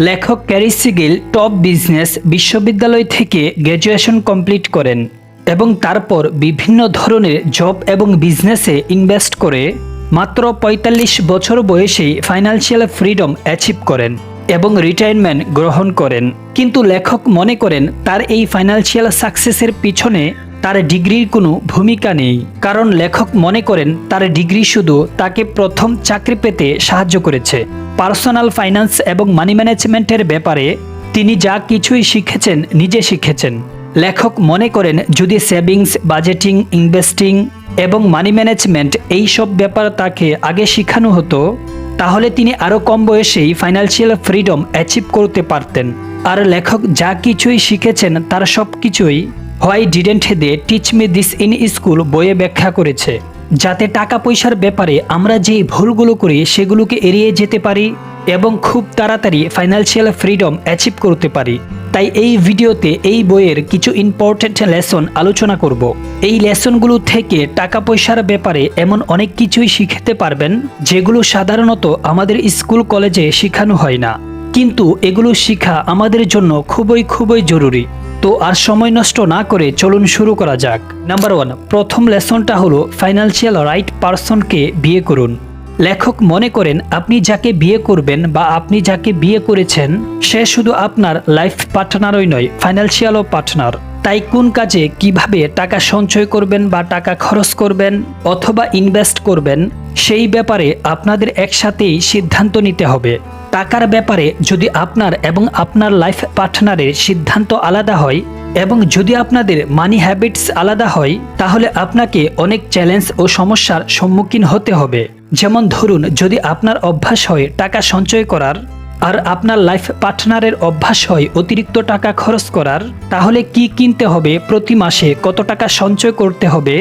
লেখক carry সিগিল top business বিশ্ববিদ্যালয় থেকে গ্র্যাজুয়েশন কমপ্লিট করেন এবং তারপর বিভিন্ন ধরনের জব এবং বিজনেসে ইনভেস্ট করে মাত্র পঁয়তাল্লিশ বছর বয়সেই ফাইন্যান্সিয়াল ফ্রিডম অ্যাচিভ করেন এবং রিটায়ারমেন্ট গ্রহণ করেন। কিন্তু লেখক মনে করেন তার এই ফাইন্যান্সিয়াল সাকসেসের পিছনে তার ডিগ্রির কোনো ভূমিকা নেই। কারণ লেখক মনে করেন তার ডিগ্রি শুধু তাকে প্রথম চাকরি পেতে সাহায্য করেছে। পার্সোনাল ফাইন্যান্স এবং মানি ম্যানেজমেন্টের ব্যাপারে তিনি যা কিছুই শিখেছেন, নিজে শিখেছেন। লেখক মনে করেন যদি সেভিংস, বাজেটিং, ইনভেস্টিং এবং মানি ম্যানেজমেন্ট এই সব ব্যাপার তাকে আগে শেখানো হতো, তাহলে তিনি আরও কম বয়সেই ফাইন্যান্সিয়াল ফ্রিডম অ্যাচিভ করতে পারতেন। আর লেখক যা কিছুই শিখেছেন, তার সব কিছুই why didn't they teach me this in school বইয়ে ব্যাখ্যা করেছে, যাতে টাকা পয়সার ব্যাপারে আমরা যে ভুলগুলো করি, সেগুলোকে এড়িয়ে যেতে পারি এবং খুব তাড়াতাড়ি ফাইন্যান্সিয়াল ফ্রিডম অ্যাচিভ করতে পারি। তাই এই ভিডিওতে এই বইয়ের কিছু ইম্পর্ট্যান্ট লেসন আলোচনা করব। এই লেসনগুলো থেকে টাকা পয়সার ব্যাপারে এমন অনেক কিছুই শিখতে পারবেন, যেগুলো সাধারণত আমাদের স্কুল কলেজে শেখানো হয় না। কিন্তু এগুলো শিখা আমাদের জন্য খুবই খুবই জরুরি। তো আর সময় নষ্ট না করে চলুন শুরু করা যাক। নাম্বার ওয়ান প্রথম লেসনটা হলো ফাইন্যান্সিয়াল রাইট পারসনকে বিয়ে করুন। লেখক মনে করেন, আপনি যাকে বিয়ে করবেন বা আপনি যাকে বিয়ে করেছেন, সে শুধু আপনার লাইফ পার্টনারই নয় ফাইন্যান্সিয়ালও পার্টনার তাই কোন কাজে কীভাবে টাকা সঞ্চয় করবেন বা টাকা খরচ করবেন অথবা ইনভেস্ট করবেন, সেই ব্যাপারে আপনাদের একসাথেই সিদ্ধান্ত নিতে হবে। টাকার ব্যাপারে যদি আপনার এবং আপনার লাইফ পার্টনারের সিদ্ধান্ত আলাদা হয় এবং যদি আপনাদের মানি হ্যাবিটস আলাদা হয়, তাহলে আপনাকে অনেক চ্যালেঞ্জ ও সমস্যার সম্মুখীন হতে হবে। যেমন ধরুন, যদি আপনার অভ্যাস হয় টাকা সঞ্চয় করার, আর আপনার লাইফ পার্টনারের অভ্যাস হয় অতিরিক্ত টাকা খরচ করার, তাহলে কি কিনতে হবে, প্রতি মাসে কত টাকা সঞ্চয় করতে হবে,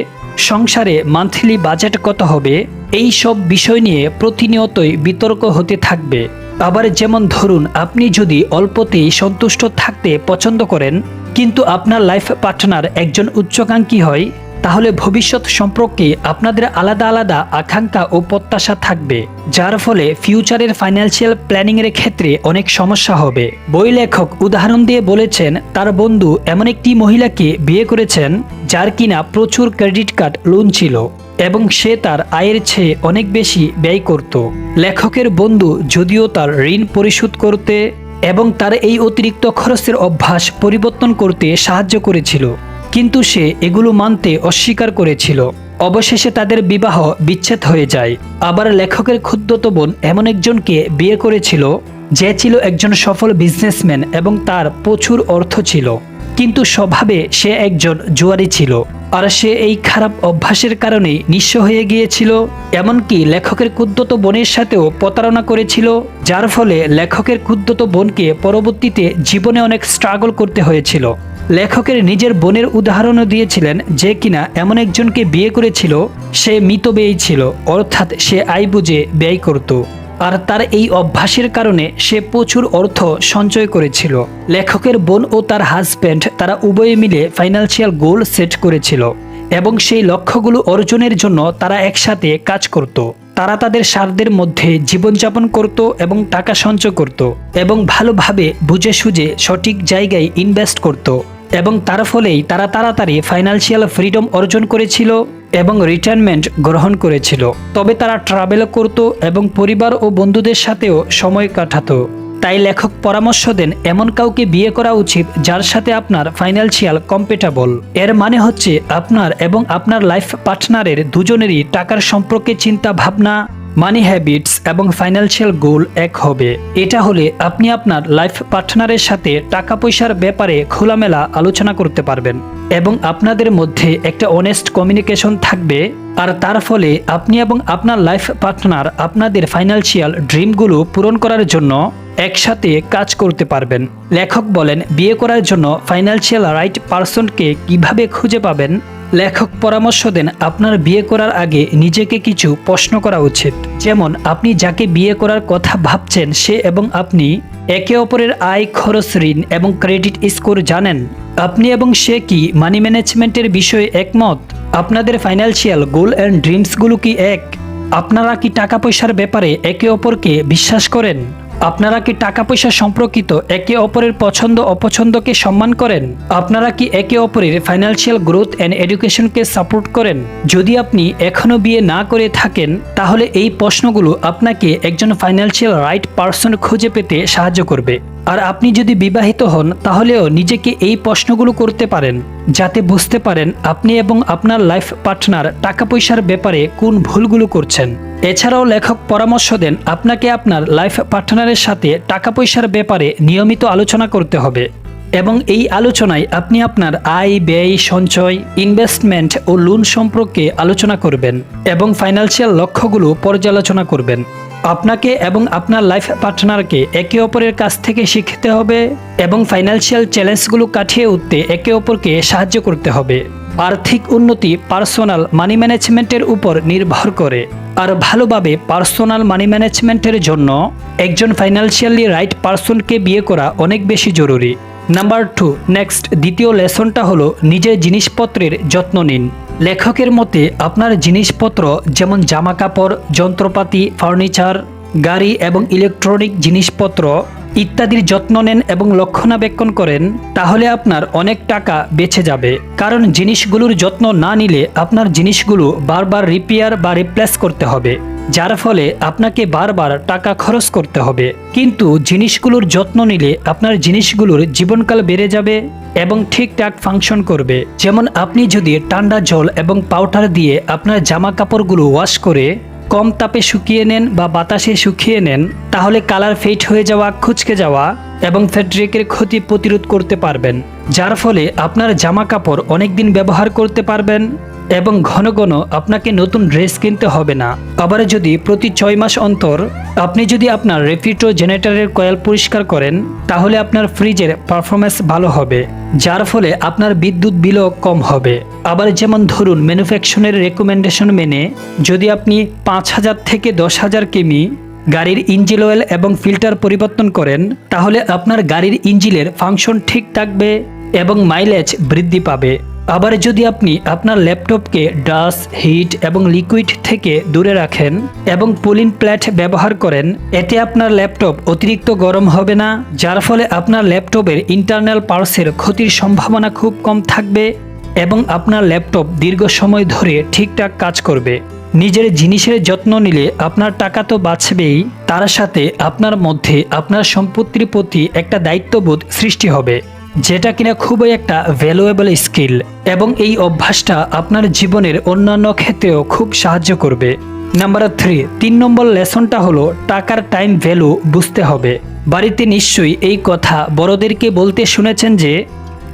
সংসারে মান্থলি বাজেট কত হবে, এই সব বিষয় নিয়ে প্রতিনিয়তই বিতর্ক হতে থাকবে। আবার যেমন ধরুন, আপনি যদি অল্পতেই সন্তুষ্ট থাকতে পছন্দ করেন, কিন্তু আপনার লাইফ পার্টনার একজন উচ্চাকাঙ্ক্ষী হয়, তাহলে ভবিষ্যৎ সম্পর্কে আপনাদের আলাদা আলাদা আকাঙ্ক্ষা ও প্রত্যাশা থাকবে, যার ফলে ফিউচারের ফাইন্যান্সিয়াল প্ল্যানিংয়ের ক্ষেত্রে অনেক সমস্যা হবে। বই লেখক উদাহরণ দিয়ে বলেছেন, তার বন্ধু এমন একটি মহিলাকে বিয়ে করেছেন, যার কিনা প্রচুর ক্রেডিট কার্ড লোন ছিল। এবং সে তার আয়ের চেয়ে অনেক বেশি ব্যয় করত। লেখকের বন্ধু যদিও তার ঋণ পরিশোধ করতে এবং তার এই অতিরিক্ত খরচের অভ্যাস পরিবর্তন করতে সাহায্য করেছিল, কিন্তু সে এগুলো মানতে অস্বীকার করেছিল। অবশেষে তাদের বিবাহ বিচ্ছেদ হয়ে যায়। আবার লেখকের ক্ষুদ্রত বোন এমন একজনকে বিয়ে করেছিল, যে ছিল একজন সফল বিজনেসম্যান এবং তার প্রচুর অর্থ ছিল। কিন্তু স্বভাবে সে একজন জুয়ারি ছিল। আর সে এই খারাপ অভ্যাসের কারণেই নিঃস্ব হয়ে গিয়েছিল, এমনকি লেখকের কুদ্দত বোনের সাথেও প্রতারণা করেছিল, যার ফলে লেখকের কুদ্দত বোনকে পরবর্তীতে জীবনে অনেক স্ট্রাগল করতে হয়েছিল। লেখকের নিজের বোনের উদাহরণও দিয়েছিলেন যে কিনা এমন একজনকে বিয়ে করেছিল, সে মিতব্যয়ী ছিল, অর্থাৎ সে আয় বুঝে ব্যয় করত। আর তার এই অভ্যাসের কারণে সে প্রচুর অর্থ সঞ্চয় করেছিল। লেখকের বোন ও তার হাজব্যান্ড তারা উভয়ে মিলে ফাইন্যান্সিয়াল গোল সেট করেছিল এবং সেই লক্ষ্যগুলো অর্জনের জন্য তারা একসাথে কাজ করত। তারা তাদের স্বার্থের মধ্যে জীবনযাপন করত এবং টাকা সঞ্চয় করত এবং ভালোভাবে বুঝে সুঝে সঠিক জায়গায় ইনভেস্ট করত। এবং তার ফলেই তারা তাড়াতাড়ি ফাইন্যান্সিয়াল ফ্রিডম অর্জন করেছিল এবং রিটায়ারমেন্ট গ্রহণ করেছিল। তবে তারা ট্রাভেল করত এবং পরিবার ও বন্ধুদের সাথেও সময় কাটাতো। তাই লেখক পরামর্শ দেন, এমন কাউকে বিয়ে করা উচিত যার সাথে আপনার ফাইন্যান্সিয়াল কম্পেটেবল এর মানে হচ্ছে আপনার এবং আপনার লাইফ পার্টনারের দুজনেরই টাকার সম্পর্কে চিন্তা ভাবনা মানি হ্যাবিটস এবং ফাইন্যান্সিয়াল গোল এক হবে। এটা হলে আপনি আপনার লাইফ পার্টনারের সাথে টাকা পয়সার ব্যাপারে খোলামেলা আলোচনা করতে পারবেন এবং আপনাদের মধ্যে একটা অনেস্ট কমিউনিকেশন থাকবে আর তার ফলে আপনি এবং আপনার লাইফ পার্টনার আপনাদের ফাইন্যান্সিয়াল ড্রিমগুলো পূরণ করার জন্য একসাথে কাজ করতে পারবেন। লেখক বলেন, বিয়ে করার জন্য ফাইন্যান্সিয়াল রাইট পারসনকে কীভাবে খুঁজে পাবেন? লেখক পরামর্শ দেন, আপনার বিয়ে করার আগে নিজেকে কিছু প্রশ্ন করা উচিত। যেমন, আপনি যাকে বিয়ে করার কথা ভাবছেন, সে এবং আপনি একে অপরের আয়, খরচ, ঋণ এবং ক্রেডিট স্কোর জানেন। আপনি এবং সে কি মানি ম্যানেজমেন্টের বিষয়ে একমত? আপনাদের ফাইন্যান্সিয়াল গোল অ্যান্ড ড্রিমসগুলো কি এক? আপনারা কি টাকা পয়সার ব্যাপারে একে অপরকে বিশ্বাস করেন? আপনারা কি টাকা পয়সা সম্পর্কিত একে অপরের পছন্দ অপছন্দকে সম্মান করেন? আপনারা কি একে অপরের ফাইন্যান্সিয়াল গ্রোথ অ্যান্ড এডুকেশনকে সাপোর্ট করেন? যদি আপনি এখনও বিয়ে না করে থাকেন, তাহলে এই প্রশ্নগুলো আপনাকে একজন ফাইন্যান্সিয়াল রাইট পার্সন খুঁজে পেতে সাহায্য করবে। আর আপনি যদি বিবাহিত হন, তাহলেও নিজেকে এই প্রশ্নগুলো করতে পারেন। যাতে বুঝতে পারেন আপনি এবং আপনার লাইফ পার্টনার টাকা পয়সার ব্যাপারে কোন ভুলগুলো করছেন। এছাড়াও লেখক পরামর্শ দেন, আপনাকে আপনার লাইফ পার্টনারের সাথে টাকা পয়সার ব্যাপারে নিয়মিত আলোচনা করতে হবে এবং এই আলোচনায় আপনি আপনার আয়, ব্যয়, সঞ্চয় ইনভেস্টমেন্ট ও লোন সম্পর্কে আলোচনা করবেন এবং ফাইন্যান্সিয়াল লক্ষ্যগুলো পর্যালোচনা করবেন। আপনাকে এবং আপনার লাইফ পার্টনারকে একে অপরের কাছ থেকে শিখতে হবে এবং ফাইন্যান্সিয়াল চ্যালেঞ্জগুলো কাটিয়ে উঠতে একে অপরকে সাহায্য করতে হবে। আর্থিক উন্নতি পার্সোনাল মানি ম্যানেজমেন্টের উপর নির্ভর করে। আর ভালোভাবে পার্সোনাল মানি ম্যানেজমেন্টের জন্য একজন ফাইন্যান্সিয়ালি রাইট পার্সনকে বিয়ে করা অনেক বেশি জরুরি। নাম্বার টু নেক্সট দ্বিতীয় লেসনটা হলো নিজের জিনিসপত্রের যত্ন নিন। লেখকের মতে, আপনার জিনিসপত্র যেমন জামা কাপড় যন্ত্রপাতি, ফার্নিচার, গাড়ি এবং ইলেকট্রনিক জিনিসপত্র ইত্যাদির যত্ন নেন এবং লক্ষণাবেক্ষণ করেন, তাহলে আপনার অনেক টাকা বেঁচে যাবে। কারণ জিনিসগুলোর যত্ন না নিলে আপনার জিনিসগুলো বারবার রিপেয়ার বা রিপ্লেস করতে হবে। যার ফলে আপনাকে বারবার টাকা খরচ করতে হবে। কিন্তু জিনিসগুলোর যত্ন নিলে আপনার জিনিসগুলোর জীবনকাল বেড়ে যাবে এবং ঠিকঠাক ফাংশন করবে। যেমন আপনি যদি ঠান্ডা জল এবং পাউডার দিয়ে আপনার জামা কাপড়গুলো ওয়াশ করে কম তাপে শুকিয়ে নেন বা বাতাসে শুকিয়ে নেন, তাহলে কালার ফেট হয়ে যাওয়া, খুচকে যাওয়া এবং ফেডরিকের ক্ষতি প্রতিরোধ করতে পারবেন। যার ফলে আপনার জামা কাপড় অনেক দিন ব্যবহার করতে পারবেন এবং ঘন ঘন আপনাকে নতুন ড্রেস কিনতে হবে না। আবার যদি প্রতি ছয় মাস অন্তর আপনি যদি আপনার রেফ্রিটো জেনারেটরের কয়েল পরিষ্কার করেন, তাহলে আপনার ফ্রিজের পারফরমেন্স ভালো হবে, যার ফলে আপনার বিদ্যুৎ বিলও কম হবে। আবার যেমন ধরুন ম্যানুফ্যাকচারের রেকমেন্ডেশন মেনে যদি আপনি পাঁচ হাজার থেকে দশ হাজার কিমি গাড়ির ইঞ্জিন অয়েল এবং ফিল্টার পরিবর্তন করেন, তাহলে আপনার গাড়ির ইঞ্জিনের ফাংশন ঠিক থাকবে এবং মাইলেজ বৃদ্ধি পাবে। আবার যদি আপনি আপনার ল্যাপটপকে ডাস্ট হিট এবং লিকুইড থেকে দূরে রাখেন এবং পুলিন প্ল্যাট ব্যবহার করেন, এতে আপনার ল্যাপটপ অতিরিক্ত গরম হবে না, যার ফলে আপনার ল্যাপটপের ইন্টারনাল পার্সের ক্ষতির সম্ভাবনা খুব কম থাকবে এবং আপনার ল্যাপটপ দীর্ঘ সময় ধরে ঠিকঠাক কাজ করবে। নিজের জিনিসের যত্ন নিলে আপনার টাকা তো বাঁচবেই, তার সাথে আপনার মধ্যে আপনার সম্পত্তির প্রতি একটা দায়িত্ববোধ সৃষ্টি হবে। যেটা কিনা খুবই একটা ভ্যালুয়েবল স্কিল এবং এই অভ্যাসটা আপনার জীবনের অন্যান্য ক্ষেত্রেও খুব সাহায্য করবে। নাম্বার থ্রি তিন নম্বর লেসনটা হলো টাকার টাইম ভ্যালু বুঝতে হবে। বাড়িতে নিশ্চয়ই এই কথা বড়দেরকে বলতে শুনেছেন যে,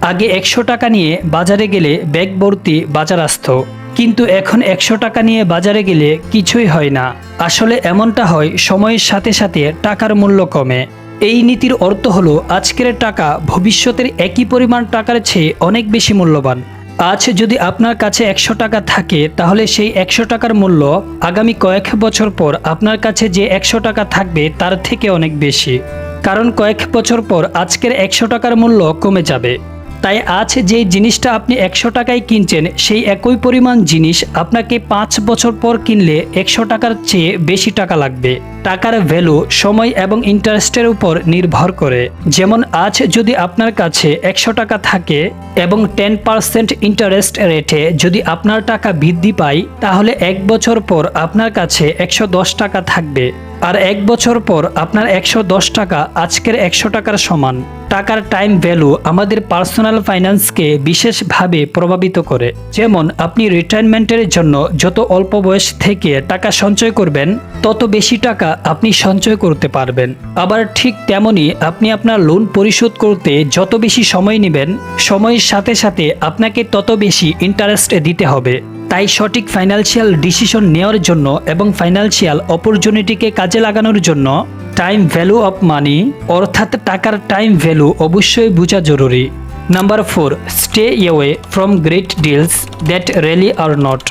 আগে একশো টাকা নিয়ে বাজারে গেলে ব্যাগ ভর্তি বাজার আসতো। কিন্তু এখন একশো টাকা নিয়ে বাজারে গেলে কিছুই হয় না। আসলে এমনটা হয় সময়ের সাথে সাথে টাকার মূল্য কমে। এই নীতির অর্থ হলো, আজকের টাকা ভবিষ্যতের একই পরিমাণ টাকার চেয়ে অনেক বেশি মূল্যবান। আজ যদি আপনার কাছে একশো টাকা থাকে, তাহলে সেই একশো টাকার মূল্য আগামী কয়েক বছর পর আপনার কাছে যে একশো টাকা থাকবে, তার থেকে অনেক বেশি। কারণ কয়েক বছর পর আজকের একশো টাকার মূল্য কমে যাবে। তাই আজ যে জিনিসটা আপনি একশো টাকায় কিনছেন, সেই একই পরিমাণ জিনিস আপনাকে পাঁচ বছর পর কিনলে একশো টাকার চেয়ে বেশি টাকা লাগবে। টাকার ভ্যালু সময় এবং ইন্টারেস্টের উপর নির্ভর করে। যেমন আজ যদি আপনার কাছে একশো টাকা থাকে এবং টেন পার্সেন্ট ইন্টারেস্ট রেটে যদি আপনার টাকা বৃদ্ধি পায়, তাহলে এক বছর পর আপনার কাছে একশো দশ টাকা থাকবে। আর এক বছর পর আপনার একশো দশ টাকা, আজকের একশো টাকার সমান। টাকার টাইম ভ্যালু আমাদের পার্সোনাল ফাইন্যান্সকে বিশেষভাবে প্রভাবিত করে। যেমন, আপনি রিটায়ারমেন্টের জন্য যত অল্প বয়স থেকে টাকা সঞ্চয় করবেন, তত বেশি টাকা আপনি সঞ্চয় করতে পারবেন। আবার ঠিক তেমনই আপনি আপনার লোন পরিশোধ করতে যত বেশি সময় নেবেন, সময়ের সাথে সাথে আপনাকে তত বেশি ইন্টারেস্ট দিতে হবে। তাই সঠিক ফাইন্যান্সিয়াল ডিসিশন নেওয়ার জন্য এবং ফাইন্যান্সিয়াল অপরচুনিটিকে কাজে লাগানোর জন্য টাইম ভ্যালু অফ মানি অর্থাৎ টাকার টাইম ভ্যালু অবশ্যই বোঝা জরুরি। Number four stay away from great deals that really are not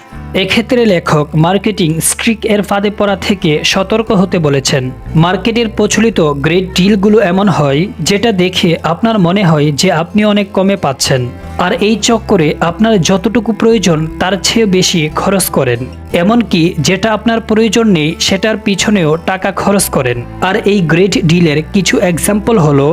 এক্ষেত্রে লেখক মার্কেটিং স্ট্রিক এর ফাঁদে পড়া থেকে সতর্ক হতে বলেছেন। মার্কেটের প্রচলিত গ্রেট ডিলগুলো এমন হয়, যেটা দেখে আপনার মনে হয় যে আপনি অনেক কমে পাচ্ছেন, আর এই চক্করে আপনার যতটুকু প্রয়োজন তার চেয়ে বেশি খরচ করেন। এমনকি যেটা আপনার প্রয়োজন নেই সেটার পিছনেও টাকা খরচ করেন। আর এই গ্রেট ডিলের কিছু এক্সাম্পল হলো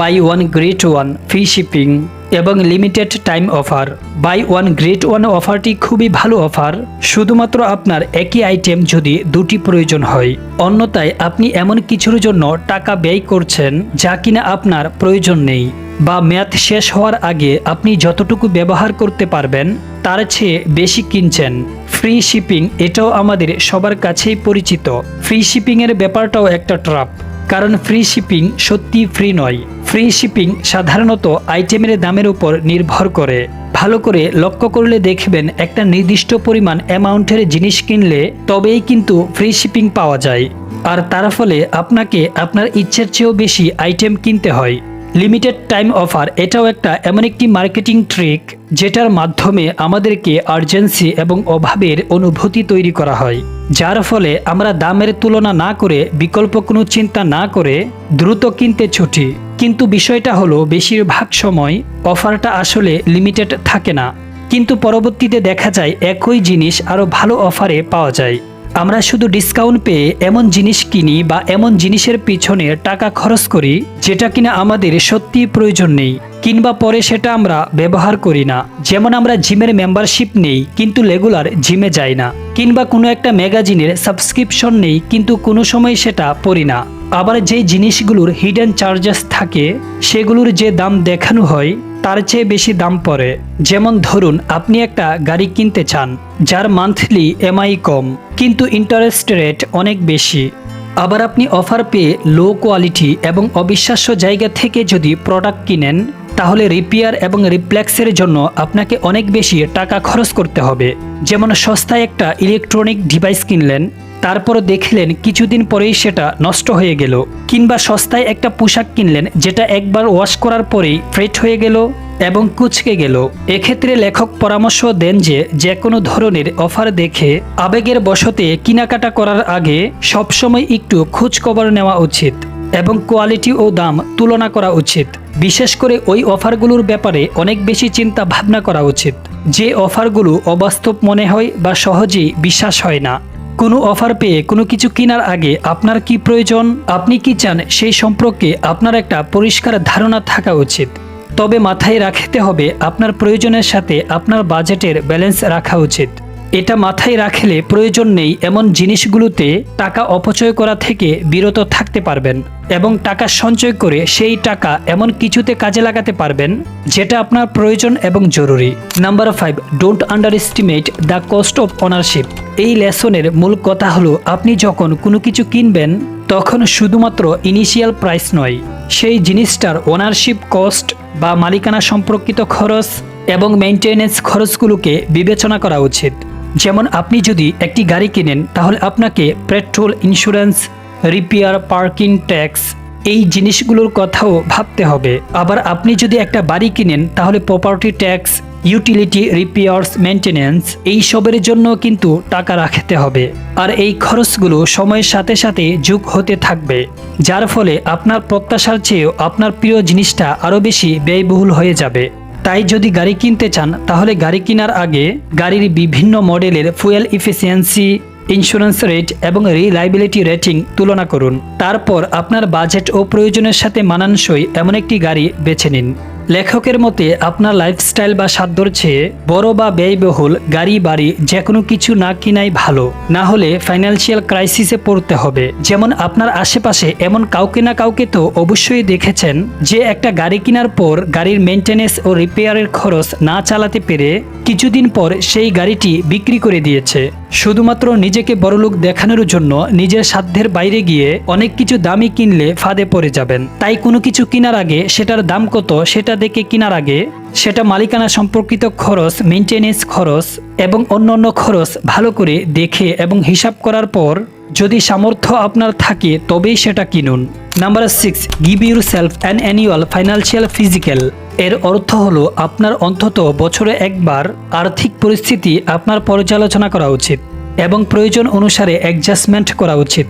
buy one get one free shipping এবং limited time offer buy one get one অফারটি খুবই ভালো অফার শুধুমাত্র আপনার একই আইটেম যদি দুটি প্রয়োজন হয়। অন্যথায় আপনি এমন কিছুর জন্য টাকা ব্যয় করছেন যা কিনা আপনার প্রয়োজন নেই। বা মেয়াদ শেষ হওয়ার আগে আপনি যতটুকু ব্যবহার করতে পারবেন, তার চেয়ে বেশি কিনছেন। ফ্রি শিপিং এটাও আমাদের সবার কাছেই পরিচিত। ফ্রি শিপিংয়ের ব্যাপারটাও একটা ট্রাপ কারণ ফ্রি শিপিং সত্যি ফ্রি নয়। ফ্রি শিপিং সাধারণত আইটেমের দামের উপর নির্ভর করে। ভালো করে লক্ষ্য করলে দেখবেন একটা নির্দিষ্ট পরিমাণ অ্যামাউন্টের জিনিস কিনলে তবেই কিন্তু ফ্রি শিপিং পাওয়া যায়। আর তার ফলে আপনাকে আপনার ইচ্ছের চেয়েও বেশি আইটেম কিনতে হয়। লিমিটেড টাইম অফার এটাও একটা এমন একটি মার্কেটিং ট্রিক যেটার মাধ্যমে আমাদেরকে আর্জেন্সি এবং অভাবের অনুভূতি তৈরি করা হয়। যার ফলে আমরা দামের তুলনা না করে বিকল্প কোনো চিন্তা না করে দ্রুত কিনতে ছুটি। কিন্তু বিষয়টা হলো, বেশিরভাগ সময় অফারটা আসলে লিমিটেড থাকে না। কিন্তু পরবর্তীতে দেখা যায় একই জিনিস আরও ভালো অফারে পাওয়া যায়। আমরা শুধু ডিসকাউন্ট পেয়ে এমন জিনিস কিনি বা এমন জিনিসের পিছনে টাকা খরচ করি, যেটা কিনা আমাদের সত্যি প্রয়োজন নেই, কিংবা পরে সেটা আমরা ব্যবহার করি না। যেমন আমরা জিমের মেম্বারশিপ নেই, কিন্তু রেগুলার জিমে যাই না, কিংবা কোনো একটা ম্যাগাজিনের সাবস্ক্রিপশন নেই, কিন্তু কোনো সময় সেটা পড়ি না। আবার যে জিনিসগুলোর হিডেন চার্জেস থাকে, সেগুলোর যে দাম দেখানো হয়, তার চেয়ে বেশি দাম পড়ে। যেমন ধরুন, আপনি একটা গাড়ি কিনতে চান, যার মান্থলি এমআই কম, কিন্তু ইন্টারেস্ট রেট অনেক বেশি। আবার আপনি অফার পেয়ে লো কোয়ালিটি এবং অবিশ্বাস্য জায়গা থেকে যদি প্রোডাক্ট কিনেন, তাহলে রিপেয়ার এবং রিপ্লেক্সের জন্য আপনাকে অনেক বেশি টাকা খরচ করতে হবে। যেমন সস্তায় একটা ইলেকট্রনিক ডিভাইস কিনলেন তারপর দেখলেন, কিছুদিন পরেই সেটা নষ্ট হয়ে গেল। কিংবা সস্তায় একটা পোশাক কিনলেন, যেটা একবার ওয়াশ করার পরেই ফ্রেট হয়ে গেল এবং কুচকে গেল। এক্ষেত্রে লেখক পরামর্শ দেন যে যে কোনো ধরনের অফার দেখে আবেগের বসতে কেনাকাটা করার আগে সবসময় একটু খোঁজ খবর নেওয়া উচিত এবং কোয়ালিটি ও দাম তুলনা করা উচিত। বিশেষ করে ওই অফারগুলোর ব্যাপারে অনেক বেশি চিন্তা ভাবনা করা উচিত, যে অফারগুলো অবাস্তব মনে হয় বা সহজেই বিশ্বাস হয় না। কোনো অফার পেয়ে কোনো কিছু কেনার আগে আপনার কি প্রয়োজন? আপনি কি চান? সেই সম্পর্কে আপনার একটা পরিষ্কার ধারণা থাকা উচিত। তবে মাথায় রাখতে হবে আপনার প্রয়োজনের সাথে আপনার বাজেটের ব্যালেন্স রাখা উচিত। এটা মাথায় রাখলে প্রয়োজন নেই এমন জিনিসগুলোতে টাকা অপচয় করা থেকে বিরত থাকতে পারবেন এবং টাকা সঞ্চয় করে সেই টাকা এমন কিছুতে কাজে লাগাতে পারবেন যেটা আপনার প্রয়োজন এবং জরুরি। Number five don't underestimate the cost of ownership এই লেসনের মূল কথা হলো, আপনি যখন কোনো কিছু কিনবেন, তখন শুধুমাত্র ইনিশিয়াল প্রাইস নয়, সেই জিনিসটার ওনারশিপ কস্ট বা মালিকানা সম্পর্কিত খরচ এবং মেনটেনেন্স খরচগুলোকে বিবেচনা করা উচিত। যেমন আপনি যদি একটি গাড়ি কেনেন, তাহলে আপনাকে petrol insurance, repair, parking tax এই জিনিসগুলোর কথাও ভাবতে হবে। আবার আপনি যদি একটা বাড়ি কিনেন, তাহলে property tax, utility repairs maintenance এই সবের জন্য কিন্তু টাকা রাখতে হবে। আর এই খরচগুলো সময়ের সাথে সাথে যুগ হতে থাকবে, যার ফলে আপনার প্রত্যাশার চেয়েও আপনার প্রিয় জিনিসটা আরও বেশি ব্যয়বহুল হয়ে যাবে। তাই যদি গাড়ি কিনতে চান, তাহলে গাড়ি কেনার আগে গাড়ির বিভিন্ন মডেলের ফুয়েল ইফিসিয়েন্সি ইন্স্যুরেন্স রেট এবং রিলাইবিলিটি রেটিং তুলনা করুন। তারপর আপনার বাজেট ও প্রয়োজনের সাথে মানানসই এমন একটি গাড়ি বেছে নিন। লেখকের মতে, আপনার লাইফস্টাইল বা সাধ্যর চেয়ে বড় বা ব্যয়বহুল গাড়ি, বাড়ি যে কোনো কিছু না কিনাই ভালো। না হলে ফাইন্যান্সিয়াল ক্রাইসিসে পড়তে হবে। যেমন আপনার আশেপাশে এমন কাউকে না কাউকে তো অবশ্যই দেখেছেন যে একটা গাড়ি কেনার পর গাড়ির মেনটেনেন্স ও রিপেয়ারের খরচ না চালাতে পেরে কিছুদিন পর সেই গাড়িটি বিক্রি করে দিয়েছে। শুধুমাত্র নিজেকে বড়লোক দেখানোর জন্য নিজের সাধ্যের বাইরে গিয়ে অনেক কিছু দামি কিনলে ফাঁদে পড়ে যাবেন। তাই কোনো কিছু কেনার আগে সেটার দাম কত সেটা দেখে কেনার আগে সেটা মালিকানা সম্পর্কিত খরচ মেনটেনেন্স খরচ এবং অন্যান্য খরচ ভালো করে দেখে এবং হিসাব করার পর যদি সামর্থ্য আপনার থাকে তবেই সেটা কিনুন। Number six give yourself an annual financial physical এর অর্থ হলো আপনার অন্তত বছরে একবার আর্থিক পরিস্থিতি আপনার পর্যালোচনা করা উচিত এবং প্রয়োজন অনুসারে অ্যাডজাস্টমেন্ট করা উচিত।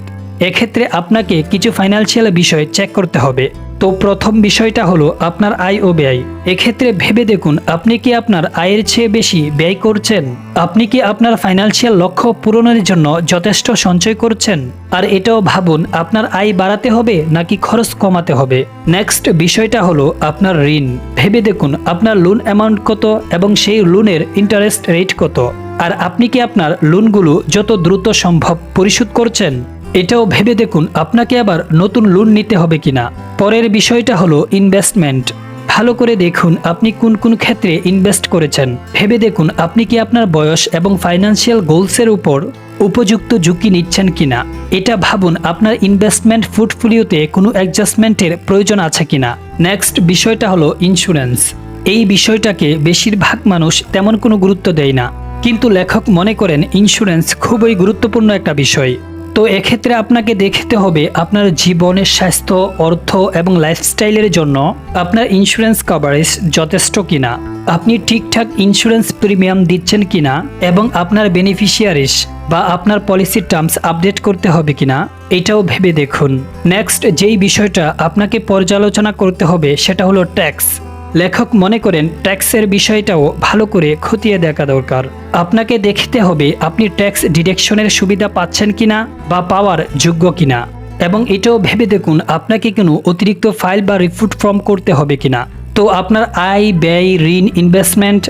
এক্ষেত্রে আপনাকে কিছু ফাইন্যান্সিয়াল বিষয় চেক করতে হবে। তো প্রথম বিষয়টা হলো আপনার আয় ও ব্যয়। এক্ষেত্রে ভেবে দেখুন, আপনি কি আপনার আয়ের চেয়ে বেশি ব্যয় করছেন? আপনি কি আপনার ফাইন্যান্সিয়াল লক্ষ্য পূরণের জন্য যথেষ্ট সঞ্চয় করছেন? আর এটাও ভাবুন, আপনার আয় বাড়াতে হবে নাকি খরচ কমাতে হবে? নেক্সট বিষয়টা হলো আপনার ঋণ। ভেবে দেখুন, আপনার লোন অ্যামাউন্ট কত এবং সেই লোনের ইন্টারেস্ট রেট কত? আর আপনি কি আপনার লোনগুলো যত দ্রুত সম্ভব পরিশোধ করছেন? এটাও ভেবে দেখুন আপনাকে আবার নতুন লোন নিতে হবে কিনা। পরের বিষয়টা হলো ইনভেস্টমেন্ট ভালো করে দেখুন আপনি কোন কোন ক্ষেত্রে ইনভেস্ট করেছেন। ভেবে দেখুন আপনি কি আপনার বয়স এবং ফাইন্যান্সিয়াল গোলসের উপর উপযুক্ত ঝুঁকি নিচ্ছেন কিনা। এটা ভাবুন আপনার ইনভেস্টমেন্ট পোর্টফোলিওতে কোনো অ্যাডজাস্টমেন্টের প্রয়োজন আছে কিনা। নেক্সট বিষয়টা হলো ইন্স্যুরেন্স এই বিষয়টাকে বেশিরভাগ মানুষ তেমন কোনো গুরুত্ব দেয় না। কিন্তু লেখক মনে করেন ইন্স্যুরেন্স খুবই গুরুত্বপূর্ণ একটা বিষয়। তো এক্ষেত্রে আপনাকে দেখতে হবে আপনার জীবনের স্বাস্থ্য, অর্থ এবং লাইফস্টাইলের জন্য আপনার ইন্স্যুরেন্স কভারেজ যথেষ্ট কিনা, আপনি ঠিকঠাক ইন্স্যুরেন্স প্রিমিয়াম দিচ্ছেন কিনা এবং আপনার বেনিফিশিয়ারিস বা আপনার পলিসি টার্মস আপডেট করতে হবে কিনা, এটাও ভেবে দেখুন। নেক্সট যেই বিষয়টা আপনাকে পর্যালোচনা করতে হবে সেটা হলো ট্যাক্স লেখক মনে করেন, ট্যাক্সের বিষয়টাও ভালো করে খতিয়ে দেখা দরকার। আপনাকে দেখতে হবে আপনি ট্যাক্স ডিডেকশনের সুবিধা পাচ্ছেন কিনা বা পাওয়ার যোগ্য কিনা। এবং এটাও ভেবে দেখুন, আপনাকে কোনো অতিরিক্ত ফাইল বা রিফুট ফর্ম করতে হবে কিনা। তো আপনার আয়, ব্যয়, ঋণ ইনভেস্টমেন্ট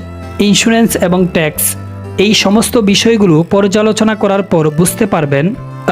ইন্স্যুরেন্স এবং ট্যাক্স, এই সমস্ত বিষয়গুলো পর্যালোচনা করার পর বুঝতে পারবেন,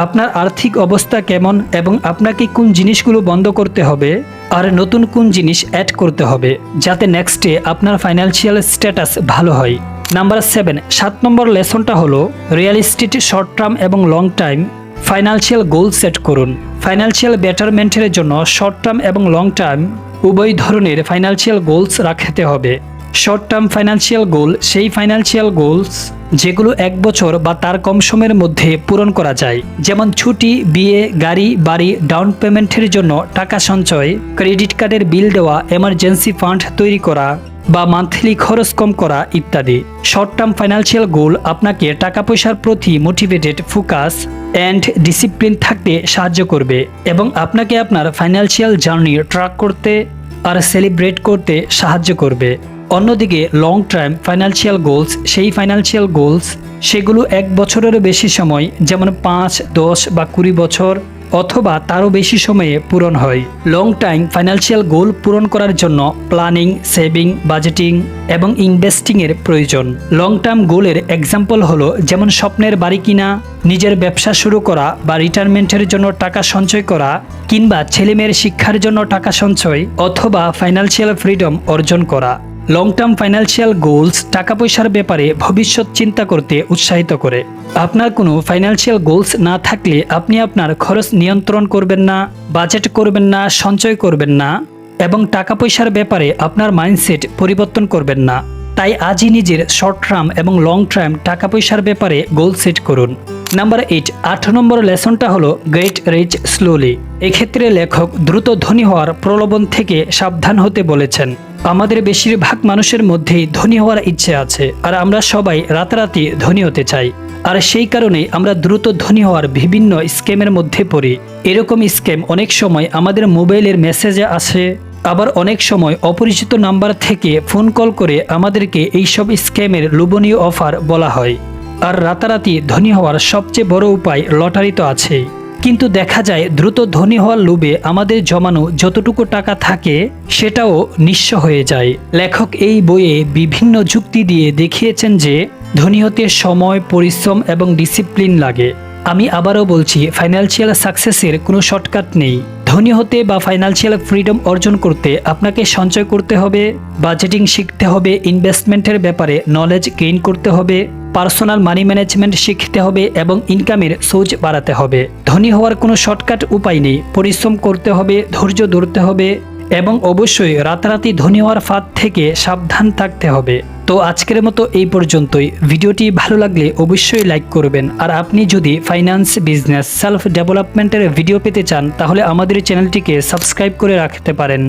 আপনার আর্থিক অবস্থা কেমন এবং আপনাকে কোন জিনিসগুলো বন্ধ করতে হবে। আর নতুন কোন জিনিস অ্যাড করতে হবে যাতে নেক্সটে আপনার ফাইন্যান্সিয়াল স্ট্যাটাস ভালো হয়? নাম্বার সেভেন সাত নম্বর লেসনটা হলো রিয়েল এস্টেট শর্ট টার্ম এবং long time financial goal set করুন। ফাইন্যান্সিয়াল বেটারমেন্টের জন্য শর্ট টার্ম এবং লং টার্ম উভয় ধরনের ফাইন্যান্সিয়াল গোলস রাখতে হবে। শর্ট টার্ম ফাইন্যান্সিয়াল গোল সেই ফাইন্যান্সিয়াল গোলস যেগুলো এক বছর বা তার কম সময়ের মধ্যে পূরণ করা যায়। যেমন ছুটি, বিয়ে, গাড়ি, বাড়ি ডাউন পেমেন্টের জন্য টাকা সঞ্চয় ক্রেডিট কার্ডের বিল দেওয়া এমার্জেন্সি ফান্ড তৈরি করা বা মান্থলি খরচ কম করা ইত্যাদি। শর্ট টার্ম ফাইন্যান্সিয়াল গোল আপনাকে টাকা পয়সার প্রতি মোটিভেটেড ফোকাস অ্যান্ড ডিসিপ্লিন থাকতে সাহায্য করবে এবং আপনাকে আপনার ফাইন্যান্সিয়াল জার্নি ট্র্যাক করতে আর সেলিব্রেট করতে সাহায্য করবে। অন্যদিকে লং টার্ম ফাইন্যান্সিয়াল গোলস সেই ফাইন্যান্সিয়াল গোলস সেগুলো এক বছরেরও বেশি সময়, যেমন পাঁচ, দশ বা কুড়ি বছর, অথবা তারও বেশি সময়ে পূরণ হয়। লং টাইম ফাইন্যান্সিয়াল গোল পূরণ করার জন্য প্ল্যানিং সেভিং বাজেটিং এবং ইনভেস্টিংয়ের প্রয়োজন। লং টার্ম গোলের এক্সাম্পল হলো যেমন স্বপ্নের বাড়ি কিনা, নিজের ব্যবসা শুরু করা বা রিটায়ারমেন্টের জন্য টাকা সঞ্চয় করা, কিংবা ছেলেমেয়ের শিক্ষার জন্য টাকা সঞ্চয় অথবা ফাইন্যান্সিয়াল ফ্রিডম অর্জন করা। লং টার্ম ফাইন্যান্সিয়াল গোলস টাকা পয়সার ব্যাপারে ভবিষ্যৎ চিন্তা করতে উৎসাহিত করে। আপনার কোনো ফাইন্যান্সিয়াল গোলস না থাকলে আপনি আপনার খরচ নিয়ন্ত্রণ করবেন না বাজেট করবেন না, সঞ্চয় করবেন না এবং টাকা পয়সার ব্যাপারে আপনার মাইন্ডসেট পরিবর্তন করবেন না। তাই আজই নিজের শর্ট টার্ম এবং লং টার্ম টাকা পয়সার ব্যাপারে গোল সেট করুন। নাম্বার এইট আট নম্বর লেসনটা হলো গ্রেট রিচ স্লোলি এক্ষেত্রে লেখক দ্রুত ধনী হওয়ার প্রলোভন থেকে সাবধান হতে বলেছেন। আমাদের বেশিরভাগ মানুষের মধ্যেই ধনী হওয়ার ইচ্ছে আছে, আর আমরা সবাই রাতারাতি ধনী হতে চাই। আর সেই কারণে আমরা দ্রুত ধনী হওয়ার বিভিন্ন স্কেমের মধ্যে পড়ি। এরকম স্কেম অনেক সময় আমাদের মোবাইলের মেসেজে আসে, আবার অনেক সময় অপরিচিত নাম্বার থেকে ফোন কল করে আমাদেরকে এইসব স্ক্যামের লোভনীয় অফার বলা হয়। আর রাতারাতি ধনী হওয়ার সবচেয়ে বড় উপায় লটারি তো আছেই। কিন্তু দেখা যায় দ্রুত ধনী হওয়ার লোভে আমাদের জমানো যতটুকু টাকা থাকে সেটাও নিঃস্ব হয়ে যায়। লেখক এই বইয়ে বিভিন্ন যুক্তি দিয়ে দেখিয়েছেন যে ধনী হতে সময়, পরিশ্রম এবং ডিসিপ্লিন লাগে। আমি আবারও বলছি ফাইন্যান্সিয়াল সাকসেসের কোনো শর্টকাট নেই। ধনী হতে বা ফাইন্যান্সিয়াল ফ্রিডম অর্জন করতে আপনাকে সঞ্চয় করতে হবে বাজেটিং শিখতে হবে ইনভেস্টমেন্টের ব্যাপারে নলেজ গেইন করতে হবে পার্সোনাল মানি ম্যানেজমেন্ট শিখতে হবে এবং ইনকামের সোজ বাড়াতে হবে। ধনী হওয়ার কোনো শর্টকাট উপায় নেই, পরিশ্রম করতে হবে, ধৈর্য ধরতে হবে এবং অবশ্যই রাতারাতি ধনী হওয়ার ফাঁদ থেকে সাবধান থাকতে হবে। তো আজকের মতো এই পর্যন্তই। ভিডিওটি ভালো লাগলে অবশ্যই লাইক করবেন। আর আপনি যদি ফাইন্যান্স বিজনেস সেলফ ডেভেলপমেন্টের ভিডিও পেতে চান, তাহলে আমাদের চ্যানেলটিকে সাবস্ক্রাইব করে রাখতে পারেন।